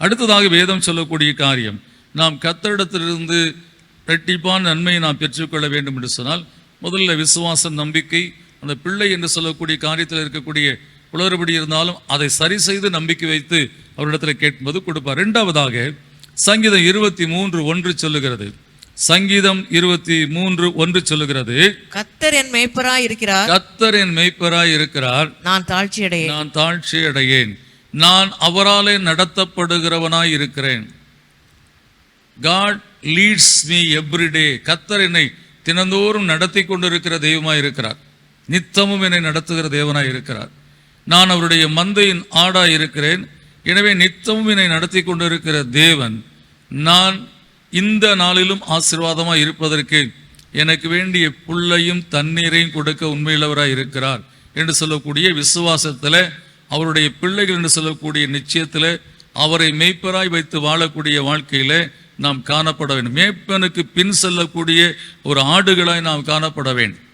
அடுத்ததாக வேதம் சொல்லக்கூடிய காரியம் நாம் கத்தரிடத்திலிருந்து ரெட்டிப்பான் நன்மையை நாம் பெற்றுக்கொள்ள வேண்டும் என்று சொன்னால் முதல்ல விசுவாசம் நம்பிக்கை அந்த பிள்ளை என்று சொல்லக்கூடிய காரியத்தில் இருக்கக்கூடிய குளறுபடி இருந்தாலும் அதை சரி செய்து நம்பிக்கை வைத்து அவரிடத்தில் கேட்கும்போது கொடுப்பார். இரண்டாவதாக சங்கீதம் இருபத்தி மூன்று ஒன்று சொல்லுகிறது. சங்கீதம் இருபத்தி மூன்று ஒன்று சொல்லுகிறது. கத்தர் என் மேய்ப்பராய் இருக்கிறார் கத்தர் என் மெய்ப்பராய் இருக்கிறார் நான் தாழ்ச்சி அடையேன் நான் தாழ்ச்சி அடையேன் நான் அவராலே நடத்தப்படுகிறவனாய் இருக்கிறேன் காட் லீட்ஸ் மீ எவ்ரிடே கத்தர் என்னை தினந்தோறும் நடத்தி கொண்டிருக்கிற தெய்வமாக இருக்கிறார் நித்தமும் என்னை நடத்துகிற தேவனாய் இருக்கிறார் நான் அவருடைய மந்தையின் ஆடாய் இருக்கிறேன் எனவே நித்தமும் என்னை நடத்தி கொண்டிருக்கிற தேவன் நான் இந்த நாளிலும் ஆசீர்வாதமாக இருப்பதற்கு எனக்கு வேண்டிய புல்லையும் தண்ணீரையும் கொடுக்க உண்மையுள்ளவராக இருக்கிறார் என்று சொல்லக்கூடிய விசுவாசத்தில் அவருடைய பிள்ளைகள் என்று சொல்லக்கூடிய நிச்சயத்தில் அவரை மெய்ப்பராய் வைத்து வாழக்கூடிய வாழ்க்கையில நாம் காணப்பட வேண்டும். மேய்ப்பனுக்கு பின் செல்லக்கூடிய ஒரு ஆடுகளாய் நாம் காணப்பட வேண்டும்.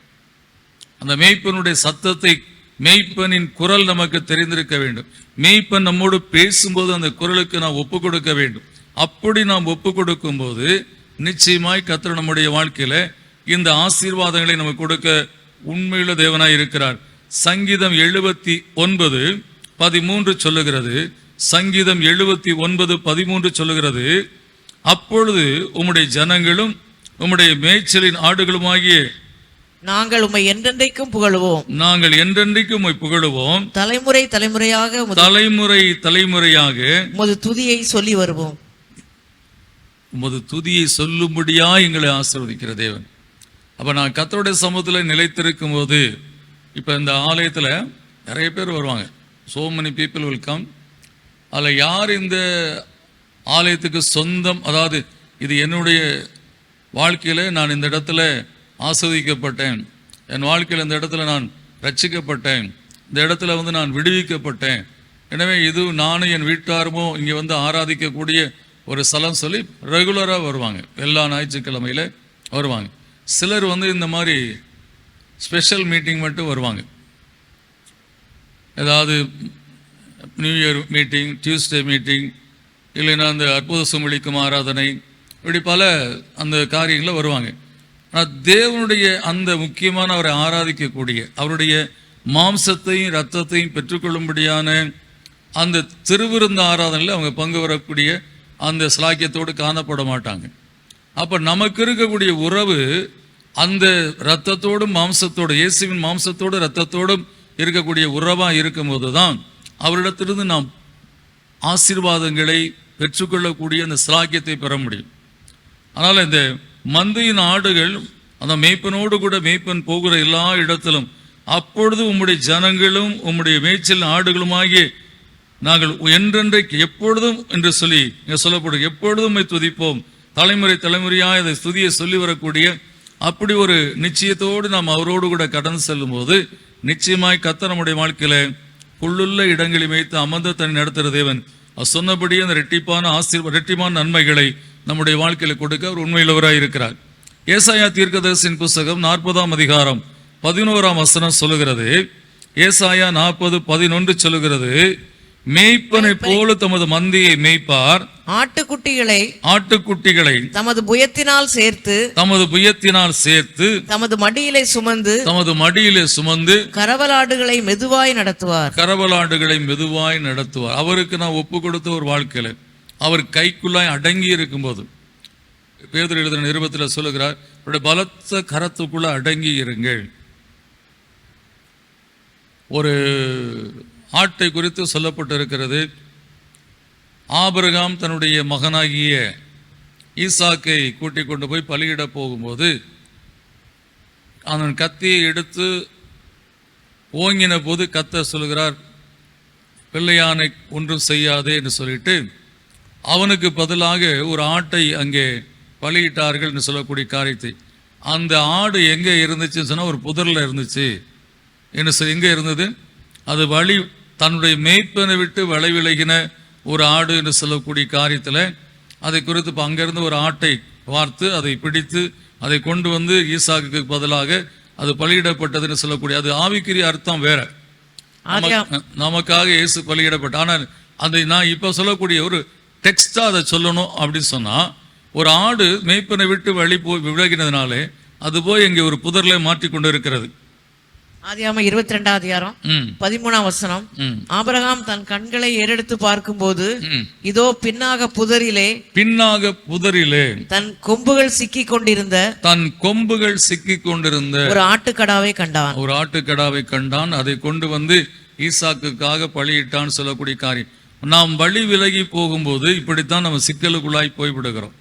அந்த மேய்ப்பனுடைய சத்தத்தை மெய்ப்பனின் குரல் நமக்கு தெரிந்திருக்க வேண்டும். மெய்ப்பன் நம்மோடு பேசும்போது அந்த குரலுக்கு நாம் ஒப்பு கொடுக்க வேண்டும். அப்படி நாம் ஒப்பு கொடுக்கும் போது நிச்சயமாய் கத்திர நம்முடைய வாழ்க்கையில இந்த ஆசீர்வாதங்களை நமக்கு கொடுக்க உண்மையுள்ள தேவனாய் இருக்கிறார். சங்கீதம் எழுபத்தி ஒன்பது பதிமூன்று சொல்லுகிறது. சங்கீதம் எழுபத்தி ஒன்பது பதிமூன்று சொல்லுகிறது. அப்பொழுது உம்முடைய ஜனங்களும் உம்முடைய மேய்ச்சலின் ஆடுகளுமாகிய நாங்கள் உம்மை என்றென்றைக்கும் புகழுவோம். நாங்கள் என்றென்றைக்கும் உம்மை புகழுவோம். தலைமுறை தலைமுறையாக தலைமுறை தலைமுறையாக உமது துதியை சொல்லி வருவோம். உமது துதியை சொல்லும்படியா எங்களை ஆசீர்வதிக்கிற தேவன். அப்ப நான் கத்தருடைய சமூகத்தில் நிலைத்திருக்கும் போது இப்போ இந்த ஆலயத்தில் நிறைய பேர் வருவாங்க. ஸோ மெனி பீப்புள் will அதில் யார் இந்த ஆலயத்துக்கு சொந்தம்? அதாவது இது என்னுடைய வாழ்க்கையில் நான் இந்த இடத்துல ஆஸ்வதிக்கப்பட்டேன். என் வாழ்க்கையில் இந்த இடத்துல நான் ரட்சிக்கப்பட்டேன். இந்த இடத்துல வந்து நான் விடுவிக்கப்பட்டேன். எனவே இது நானும் என் வீட்டாருமோ இங்கே வந்து ஆராதிக்கக்கூடிய ஒரு ஸ்தலம் சொல்லி ரெகுலராக வருவாங்க. எல்லா ஞாயிற்றுக்கிழமையில வருவாங்க. சிலர் வந்து இந்த மாதிரி ஸ்பெஷல் மீட்டிங் மட்டும் வருவாங்க. ஏதாவது new year meeting Tuesday meeting இல்லைன்னா அந்த அற்புத சுமளிக்கும் ஆராதனை இப்படி பல அந்த காரியங்களில் வருவாங்க. ஆனால் தேவனுடைய அந்த முக்கியமான அவரை ஆராதிக்கக்கூடிய அவருடைய மாம்சத்தையும் ரத்தத்தையும் பெற்றுக்கொள்ளும்படியான அந்த திருவிருந்த ஆராதனையில் அவங்க பங்கு வரக்கூடிய அந்த சிலாக்கியத்தோடு காணப்பட மாட்டாங்க. அப்போ நமக்கு இருக்கக்கூடிய உறவு அந்த இரத்தத்தோடும் மாம்சத்தோடு இயேசுவின் மாம்சத்தோடு இரத்தத்தோடும் இருக்கக்கூடிய உறவாக இருக்கும்போது தான் அவரிடத்திலிருந்து நாம் ஆசீர்வாதங்களை பெற்றுக்கொள்ளக்கூடிய அந்த சிலாக்கியத்தை பெற முடியும். அதனால் இந்த மந்தையின் ஆடுகள் அந்த மேய்ப்பனோடு கூட மேய்ப்பன் போகிற எல்லா இடத்திலும் அப்பொழுது உம்முடைய ஜனங்களும் உம்முடைய மேய்ச்சல் ஆடுகளுமாகிய நாங்கள் என்றென்றைக்கு எப்பொழுதும் என்று சொல்லி இங்கே சொல்லப்படும் எப்பொழுதும் துதிப்போம். தலைமுறை தலைமுறையாக இதை துதியை சொல்லி வரக்கூடிய அப்படி ஒரு நிச்சயத்தோடு நாம் அவரோடு கூட கடந்து செல்லும்போது நிச்சயமாய் கத்த நம்முடைய வாழ்க்கையில புல்லுள்ள இடங்களை வைத்து அமர்ந்த தனி நடத்துகிற தேவன். அவர் சொன்னபடி அந்த ரெட்டிப்பான ஆசீர்வ ரெட்டிப்பான நன்மைகளை நம்முடைய வாழ்க்கையில கொடுக்க அவர் உண்மையிலவராக இருக்கிறார். ஏசாயா தீர்க்கதரிசின் புஸ்தகம் நாற்பதாம் அதிகாரம் பதினோராம் வசனம் சொல்லுகிறது. ஏசாயா நாற்பது பதினொன்று சொல்லுகிறது. மேய்ப்பனை போல தமது மந்தியை மேய்ப்பார். ஆட்டுக்குட்டிகளை ஆட்டுக்குட்டிகளை தமது புயத்தினால் சேர்த்து தமது புயத்தினால் சேர்த்து தமது மடியிலை சுமந்து தமது மடியிலே சுமந்து கரவலாடுகளை மெதுவாய் நடத்துவார். கரவலாண்டுகளை மெதுவாய் நடத்துவார். அவருக்கு நான் ஒப்பு கொடுத்த ஒரு வாழ்க்கையில அவர் கைக்குள்ளாய் அடங்கி இருக்கும்போது பேதர் எழுதின நிருபத்தில் சொல்லுகிறார் அவருடைய பலத்த கரத்துக்குள்ள அடங்கி இருங்கள். ஒரு ஆட்டை குறித்து சொல்லப்பட்டிருக்கிறது. ஆபிரகாம் தன்னுடைய மகனாகிய ஈசாக்கை கூட்டிக் கொண்டு போய் பலியிட போகும்போது அவன் கத்தியை எடுத்து ஓங்கின போது கத்த சொல்கிறார் பிள்ளையானை ஒன்றும் செய்யாதே என்று சொல்லிட்டு அவனுக்கு பதிலாக ஒரு ஆட்டை அங்கே பலியிட்டார்கள் என்று சொல்லக்கூடிய காரியத்தை. அந்த ஆடு எங்கே இருந்துச்சுன்னு சொன்னால் ஒரு புதரில் இருந்துச்சு. என்று சொல்லி எங்கே இருந்தது? அது வழி தன்னுடைய மேய்ப்பனை விட்டு வளை விலகின ஒரு ஆடு என்று சொல்லக்கூடிய காரியத்தில் அதை குறித்து இப்போ அங்கேருந்து ஒரு ஆட்டை பார்த்து அதை பிடித்து அதை கொண்டு வந்து ஈசாக்குக்கு பதிலாக அது பலியிடப்பட்டதுன்னு சொல்லக்கூடிய அது ஆவிக்குரிய அர்த்தம் வேற. நமக்காக இயேசு பலியிடப்பட்ட ஆனால் அந்த நான் இப்போ சொல்லக்கூடிய ஒரு டெக்ஸ்டா அதை சொல்லணும் அப்படின்னு சொன்னா ஒரு ஆடு மேய்ப்பனை விட்டு வழி போய் விலகினதுனாலே அது போய் இங்கே ஒரு புதர்ல மாட்டி கொண்டு இருக்கிறது. ஆதியாம இருபத்தி ரெண்டாம் அதிகாரம் பதிமூணாம் வசனம். ஆபிரகாம் தன் கண்களை ஏறெடுத்து பார்க்கும்போது ம். இதோ பின்னாக புதரிலே பின்னாக புதரிலே. தன் கொம்புகள் சிக்கிக் கொண்டிருந்த தன் கொம்புகள் சிக்கிக் கொண்டிருந்த ஒரு ஆட்டுக்கடாவை கண்டான். ஒரு ஆட்டுக்கடாவை கண்டான். அதை கொண்டு வந்து ஈசாக்குக்காக பலியிட்டான்னு சொல்லக்கூடிய காரியம். நாம் வழி விலகி போகும்போது இப்படித்தான் நம்ம சிக்கலுக்குள்ளாய் போய்விடுகிறோம்.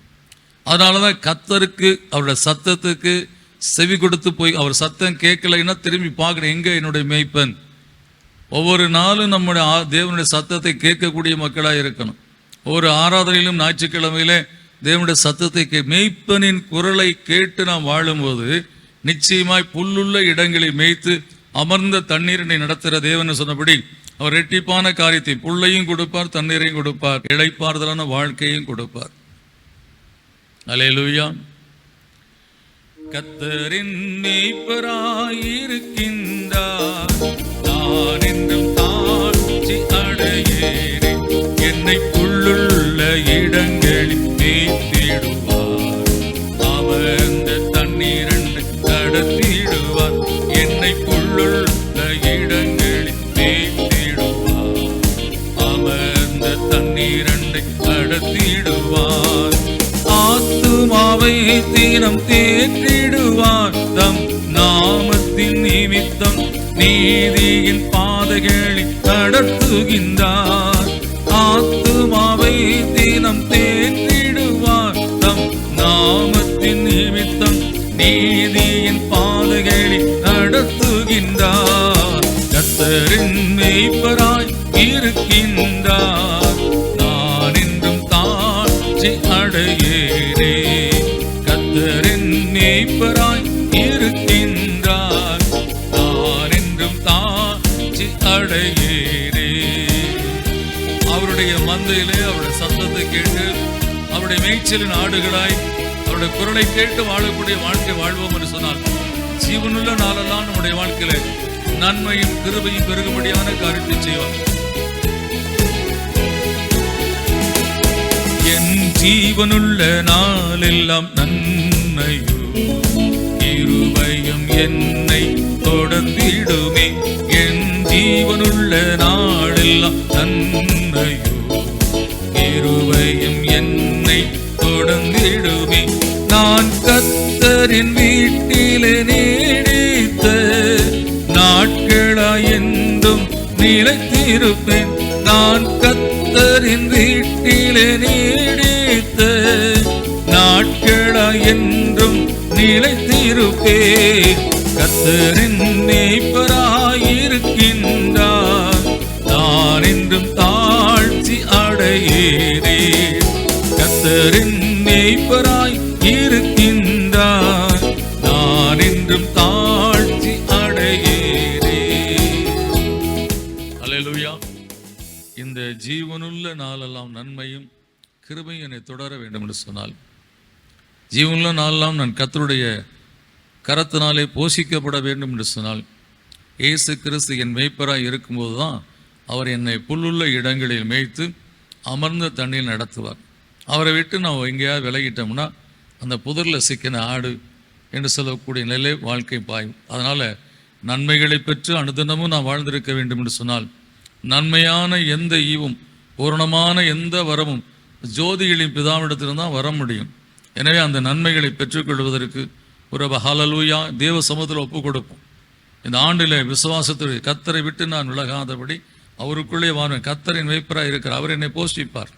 அதனாலதான் கத்தருக்கு அவருடைய சத்தத்துக்கு செவி கொடுத்து போய் அவர் சத்தம் கேட்கலைன்னா திரும்பி பார்க்கணும் எங்க என்னுடைய மேய்ப்பன்? ஒவ்வொரு நாளும் நம்முடைய தேவனுடைய சத்தத்தை கேட்கக்கூடிய மக்களாக இருக்கணும். ஒவ்வொரு ஆராதனையிலும் ஞாயிற்றுக்கிழமையிலே தேவனுடைய சத்தத்தை கே மேய்ப்பனின் குரலை கேட்டு நாம் வாழும்போது நிச்சயமாய் புல்லுள்ள இடங்களில் மேய்த்து அமர்ந்த தண்ணீரினை நடத்துகிற தேவன் சொன்னபடி அவர் ரெட்டிப்பான காரியத்தை புல்லையும் கொடுப்பார் தண்ணீரையும் கொடுப்பார் இழைப்பார்தலான வாழ்க்கையும் கொடுப்பார். அலையலுயா கத்தரின் மேய்ப்பராயிருக்கின்றார். நான் என்றும் தாழ்ச்சி அடையேனே. என்னை புல்லுள்ள இடங்களில் மேய்த்திடுவார். அமர்ந்த தண்ணீரண்டு கடத்திடுவார். என்னை புல்லுள்ள இடங்களில் மேய்த்திடுவார். அமர்ந்த தண்ணீரண்டை கடத்திடுவார். ஆத்துமாவை தீனம் தேற்றிடுவார் தம் நாமத்தின் நிமித்தம் நீதியின் பாதைகளை நடத்துகின்றார் ஆத்துமாவை தீனம் தேற்றிடுவார். தம் நாமத்தின் நிமித்தம் நீதியின் பாதைகளை நடத்துகின்றார் கத்தரின் மெய்ப்பராய் இருக்கின்றார். கேட்டு அவருடைய மேய்ச்சலின் ஆடுகளாய் அவருடைய குரலை கேட்டு வாழக்கூடிய வாழ்க்கை வாழ்வோம் என்று சொன்னார் ஜீவனுள்ள நாளெல்லாம் நம்முடைய வாழ்க்கையில நன்மையும் கிருபையும் பெருகும்படியான காரியத்தை செய்வார் என் ஜீவனுள்ள நாளெல்லாம் நன்மையும் கிருபையும் என்னை தொடர்ந்திடுமே. என் ஜீவனுள்ள நாளெல்லாம் நன்மை கர்த்தரின் வீட்டிலே நீடித்த நாட்களாய் என்றும் நிலைத்திருப்பேன். நான் கத்தரின் வீட்டிலே நீடித்த நாட்களாய் என்றும் நிலைத்திருப்பேன். கத்தரின் மேய்ப்பராயிருக்கின்றார் நான் என்றும் தாழ்ச்சி அடையேனே கத்தரின் மேய்ப்பராய் நன்மையும் கிருபையும் என்னை தொடர வேண்டும் என்று சொன்னால் ஜீவனுள்ள நாளெல்லாம் நான் கத்தருடைய கரத்தினாலே போஷிக்கப்பட வேண்டும் என்று சொன்னால் இயேசு கிறிஸ்து என் மேய்ப்பராக இருக்கும்போது தான் அவர் என்னை புல்லுள்ள இடங்களில் மேய்த்து அமர்ந்த தண்ணீர் நடத்துவார். அவரை விட்டு நான் எங்கேயாவது விலகிட்டோம்னா அந்த புதரில் சிக்கின ஆடு என்று சொல்லக்கூடிய நிலை வாழ்க்கை பாயும். அதனால் நன்மைகளை பெற்று அனுதினமும் நான் வாழ்ந்திருக்க வேண்டும் என்று சொன்னால் நன்மையான எந்த ஈவும் பூரணமான எந்த வரமும் ஜோதிகளின் பிதாவிடத்திலிருந்து தான் வர முடியும். எனவே அந்த நன்மைகளை பெற்றுக்கொள்வதற்கு ஒரு ஹலலூயா தேவ சமூகத்தில் ஒப்பு கொடுப்போம் இந்த ஆண்டில் விசுவாசத்துடைய கத்தரை விட்டு நான் விலகாதபடி அவருக்குள்ளே வாழ்வேன் கத்தரின் வைப்பராக இருக்கிறார் அவர் என்னை போஷிப்பார்.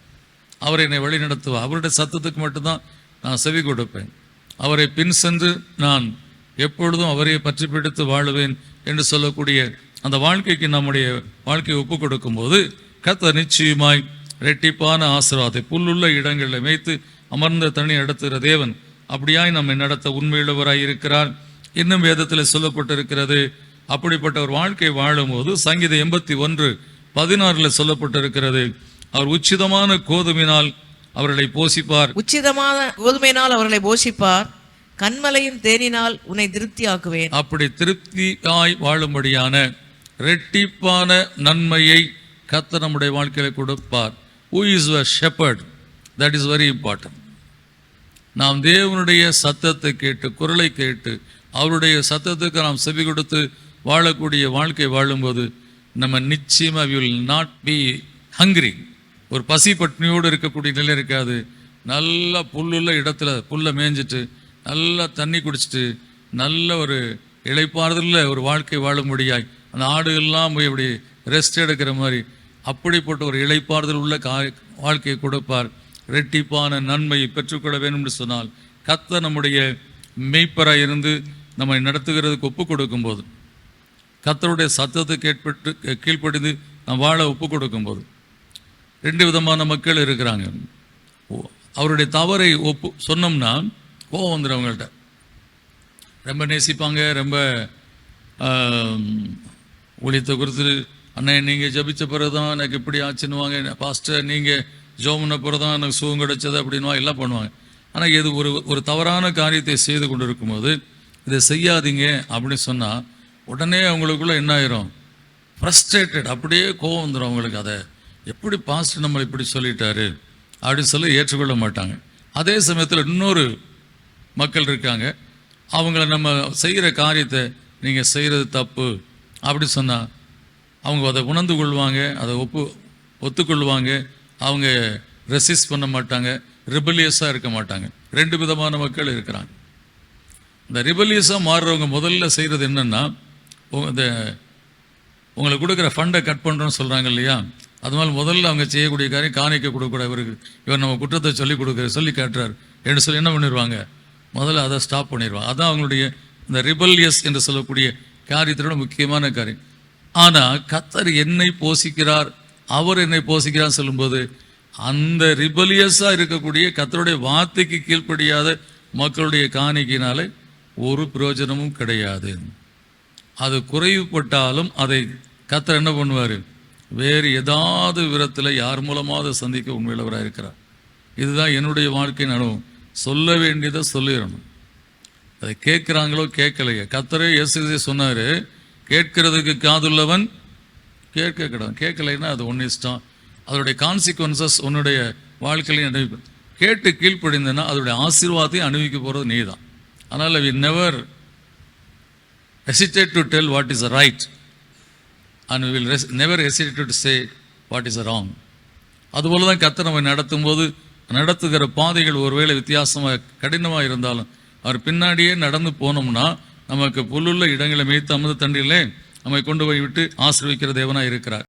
அவர் என்னை வழி நடத்துவார் அவருடைய சத்தத்துக்கு மட்டும்தான் நான் செவி கொடுப்பேன். அவரை பின் சென்று நான் எப்பொழுதும் அவரையே பற்றி பிடித்து வாழுவேன் என்று சொல்லக்கூடிய அந்த வாழ்க்கைக்கு நம்முடைய வாழ்க்கையை ஒப்பு கொடுக்கும்போது கர்த்தர் நிச்சயமாய் ரெட்டிப்பான ஆசீர்வாதத்தை புல்லுள்ள இடங்களில் மேய்த்து அமர்ந்த தண்ணி நடத்துகிற தேவன். அப்படியாய் நம்மை நடத்த உண்மையுள்ளவராய் இருக்கிறார். இன்னும் வேதத்தில் சொல்லப்பட்டிருக்கிறது அப்படிப்பட்ட ஒரு வாழ்க்கை வாழும்போது சங்கீதம் எண்பத்தி ஒன்று பதினாறில் சொல்லப்பட்டிருக்கிறது அவர் உச்சிதமான கோதுமினால் அவர்களை போஷிப்பார். உச்சிதமான கோதுமையினால் அவர்களை போஷிப்பார். கண்மலையின் தேனினால் உன்னை திருப்தியாக்குவேன். அப்படி திருப்தியாய் வாழும்படியான ரெட்டிப்பான நன்மையை கர்த்தர் நம்முடைய வாழ்க்கையில கொடுப்பார். Who is a shepherd that is very important நாம் தேவனுடைய சத்தத்தை கேட்டு குரலை கேட்டு அவருடைய சத்தத்துக்கு நாம் செவி கொடுத்து வாழக்கூடிய வாழ்க்கை வாழும்போது நம்ம நிச்சயமாக வில் நாட் பி ஹங்கிரி ஒரு பசி பட்னியோடு இருக்கக்கூடிய நிலை இருக்காது. நல்லா புல்லுள்ள இடத்துல புல்லை மேய்ஞ்சிட்டு நல்லா தண்ணி குடிச்சிட்டு நல்ல ஒரு இழைப்பாறுதலில் ஒரு வாழ்க்கை வாழும்படியாய் அந்த ஆடுகள்லாம் போய் அப்படி ரெஸ்ட் எடுக்கிற மாதிரி அப்படிப்பட்ட ஒரு இழைப்பாறுதல் உள்ள கா வாழ்க்கையை கொடுப்பார். ரெட்டிப்பான நன்மையை பெற்றுக்கொள்ள வேண்டும் என்று சொன்னால் கத்த நம்முடைய மெய்ப்பராக இருந்து நம்மை நடத்துகிறதுக்கு ஒப்பு கொடுக்கும்போது கத்தருடைய சத்தத்தை கேட்பட்டு கீழ்ப்படிந்து நம் வாழ ஒப்பு கொடுக்கும்போது ரெண்டு விதமான மக்கள் இருக்கிறாங்க. அவருடைய தவறை ஒப்பு சொன்னோம்னா கோவம் வந்துடும் அவங்கள்ட்ட. ரொம்ப நேசிப்பாங்க ரொம்ப ஆம், ஊழியத்தை குறித்து அண்ணே நீங்கள் ஜபித்த பிறகு தான் எனக்கு இப்படி ஆச்சுன்னுவாங்க பாஸ்டர் நீங்கள் ஜோமுன பிறகு தான் எனக்கு சுகம் கிடைச்சது அப்படின்வா எல்லாம் பண்ணுவாங்க. ஆனால் இது ஒரு ஒரு தவறான காரியத்தை செய்து கொண்டு இருக்கும்போது இதை செய்யாதீங்க அப்படின்னு சொன்னால் உடனே அவங்களுக்குள்ள என்ன ஆயிரும்? ஃப்ரஸ்ட்ரேட்டட் அப்படியே கோவம் வந்துடும் அவங்களுக்கு அதை. எப்படி பாஸ்டர் நம்மளை இப்படி சொல்லிட்டாரு? அப்படின்னு சொல்லி ஏற்றுக்கொள்ள மாட்டாங்க. அதே சமயத்தில் இன்னொரு மக்கள் இருக்காங்க. அவங்கள நம்ம செய்கிற காரியத்தை நீங்கள் செய்கிறது தப்பு அப்படி சொன்னால் அவங்க அதை உணர்ந்து கொள்வாங்க அதை ஒப்பு ஒத்துக்கொள்வாங்க. அவங்க ரெசிஸ்ட் பண்ண மாட்டாங்க ரிபலியஸாக இருக்க மாட்டாங்க. ரெண்டு விதமான மக்கள் இருக்கிறாங்க. இந்த ரிபலியஸாக மாறுறவங்க முதல்ல செய்கிறது என்னென்னா இந்த உங்களுக்கு கொடுக்குற ஃபண்டை கட் பண்ணுறோன்னு சொல்கிறாங்க இல்லையா? அதனால் முதல்ல அவங்க செய்யக்கூடிய காரியம் காணிக்க கொடுக்கக்கூடாது. இவருக்கு இவர் நம்ம குற்றத்தை சொல்லி கொடுக்குற சொல்லி காட்டுறார் என்று சொல்லி என்ன பண்ணிடுவாங்க முதல்ல அதை ஸ்டாப் பண்ணிடுவாங்க அதுதான் அவங்களுடைய இந்த ரிபல்யஸ் என்று சொல்லக்கூடிய காரியத்தோட முக்கியமான காரியம். ஆனால் கத்தர் என்னை போஷிக்கிறார் அவர் என்னை போஷிக்கிறார் சொல்லும்போது அந்த ரிபலியஸாக இருக்கக்கூடிய கத்தருடைய வார்த்தைக்கு கீழ்ப்படியாத மக்களுடைய காணிக்கினாலே ஒரு பிரயோஜனமும் கிடையாது. அது குறைவுபட்டாலும் அதை கத்தர் என்ன பண்ணுவார்? வேறு ஏதாவது விதத்தில் யார் மூலமாவது சந்திக்க உண்மையுள்ளவராக இருக்கிறார். இதுதான் என்னுடைய வாழ்க்கை நடவும் சொல்ல வேண்டியதை சொல்லிடணும். அதை கேட்குறாங்களோ கேட்கலையே. கத்தரே இயேசு சொன்னார் கேட்கிறதுக்கு காதுள்ளவன் கேட்க கிடவன் கேட்கலைன்னா அது ஒன்று இஷ்டம். அதோடைய கான்சிக்வன்சஸ் உன்னுடைய வாழ்க்கையிலையும் அனுபவி கேட்டு கீழ்ப்படிந்தனா அதோடைய ஆசீர்வாதத்தையும் அனுபவிக்க போகிறது நீ தான் அதனால் we never hesitate to tell what is a right and will will never hesitate to say what is a wrong அதுபோல தான் கர்த்தர் நம்மை நடத்தும் போது நடத்துகிற பாதைகள் ஒருவேளை வித்தியாசமாக கடினமாக இருந்தாலும் அவர் பின்னாடியே நடந்து போனோம்னா நமக்கு புல்லுள்ள இடங்களை மேய்த்து அமுத தண்டிலே நம்மை கொண்டு போய் விட்டு ஆசிர்விக்கிற தேவனாக இருக்கிறார்.